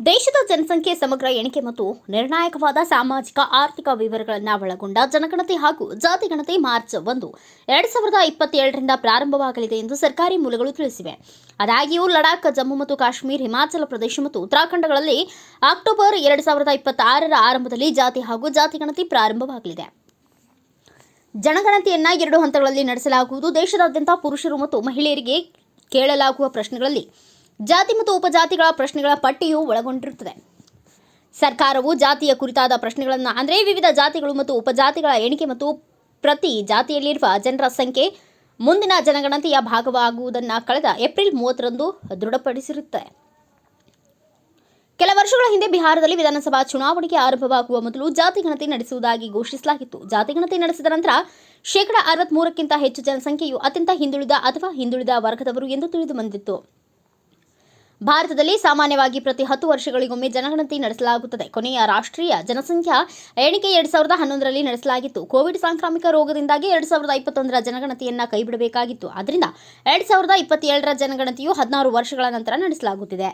ದೇಶದ ಜನಸಂಖ್ಯೆ ಸಮಗ್ರ ಎಣಿಕೆ ಮತ್ತು ನಿರ್ಣಾಯಕವಾದ ಸಾಮಾಜಿಕ, ಆರ್ಥಿಕ ವಿವರಗಳನ್ನು ಒಳಗೊಂಡ ಜನಗಣತಿ ಹಾಗೂ ಜಾತಿಗಣತಿ ಮಾರ್ಚ್ ಒಂದು ಎರಡ್ ಸಾವಿರದ ಇಪ್ಪತ್ತೇಳರಿಂದ ಪ್ರಾರಂಭವಾಗಲಿದೆ ಎಂದು ಸರ್ಕಾರಿ ಮೂಲಗಳು ತಿಳಿಸಿವೆ. ಆದಾಗ್ಯೂ, ಲಡಾಖ್, ಜಮ್ಮು ಮತ್ತು ಕಾಶ್ಮೀರ, ಹಿಮಾಚಲ ಪ್ರದೇಶ ಮತ್ತು ಉತ್ತರಾಖಂಡಗಳಲ್ಲಿ ಅಕ್ಟೋಬರ್ ಎರಡ್ ಸಾವಿರದ ಇಪ್ಪತ್ತಾರರ ಆರಂಭದಲ್ಲಿ ಜಾತಿ ಹಾಗೂ ಜಾತಿಗಣತಿ ಪ್ರಾರಂಭವಾಗಲಿದೆ. ಜನಗಣತಿಯನ್ನ ಎರಡು ಹಂತಗಳಲ್ಲಿ ನಡೆಸಲಾಗುವುದು. ದೇಶದಾದ್ಯಂತ ಪುರುಷರು ಮತ್ತು ಮಹಿಳೆಯರಿಗೆ ಕೇಳಲಾಗುವ ಪ್ರಶ್ನೆಗಳಲ್ಲಿ ಜಾತಿ ಮತ್ತು ಉಪಜಾತಿಗಳ ಪ್ರಶ್ನೆಗಳ ಪಟ್ಟಿಯು ಒಳಗೊಂಡಿರುತ್ತದೆ. ಸರ್ಕಾರವು ಜಾತಿಯ ಕುರಿತಾದ ಪ್ರಶ್ನೆಗಳನ್ನು, ಅಂದರೆ ವಿವಿಧ ಜಾತಿಗಳು ಮತ್ತು ಉಪಜಾತಿಗಳ ಎಣಿಕೆ ಮತ್ತು ಪ್ರತಿ ಜಾತಿಯಲ್ಲಿರುವ ಜನರ ಸಂಖ್ಯೆ ಮುಂದಿನ ಜನಗಣತಿಯ ಭಾಗವಾಗುವುದನ್ನು ಕಳೆದ ಏಪ್ರಿಲ್ ಮೂವತ್ತರಂದು ದೃಢಪಡಿಸಿರುತ್ತದೆ ಕೆಲ ವರ್ಷಗಳ ಹಿಂದೆ ಬಿಹಾರದಲ್ಲಿ ವಿಧಾನಸಭಾ ಚುನಾವಣೆಗೆ ಆರಂಭವಾಗುವ ಮೊದಲು ಜಾತಿಗಣತಿ ನಡೆಸುವುದಾಗಿ ಘೋಷಿಸಲಾಗಿತ್ತು. ಜಾತಿಗಣತಿ ನಡೆಸಿದ ನಂತರ ಶೇಕಡಾ ಅರವತ್ಮೂರಕ್ಕಿಂತ ಹೆಚ್ಚು ಜನಸಂಖ್ಯೆಯು ಅತ್ಯಂತ ಹಿಂದುಳಿದ ಅಥವಾ ಹಿಂದುಳಿದ ವರ್ಗದವರು ಎಂದು ತಿಳಿದು ಬಂದಿತ್ತು. ಭಾರತದಲ್ಲಿ ಸಾಮಾನ್ಯವಾಗಿ ಪ್ರತಿ ಹತ್ತು ವರ್ಷಗಳಿಗೊಮ್ಮೆ ಜನಗಣತಿ ನಡೆಸಲಾಗುತ್ತದೆ. ಕೊನೆಯ ರಾಷ್ಟ್ರೀಯ ಜನಸಂಖ್ಯಾ ಎಣಿಕೆ ಎರಡ್ ಸಾವಿರದ ಹನ್ನೊಂದರಲ್ಲಿ ನಡೆಸಲಾಗಿತ್ತು. ಕೋವಿಡ್ ಸಾಂಕ್ರಾಮಿಕ ರೋಗದಿಂದಾಗಿ ಎರಡ್ ಸಾವಿರದ ಇಪ್ಪತ್ತೊಂದರ ಜನಗಣತಿಯನ್ನ ಕೈಬಿಡಬೇಕಾಗಿತ್ತು. ಆದ್ದರಿಂದ ಎರಡ್ ಸಾವಿರದ ಇಪ್ಪತ್ತೇಳರ ಜನಗಣತಿಯು ಹದಿನಾರು ವರ್ಷಗಳ ನಂತರ ನಡೆಸಲಾಗುತ್ತಿದೆ.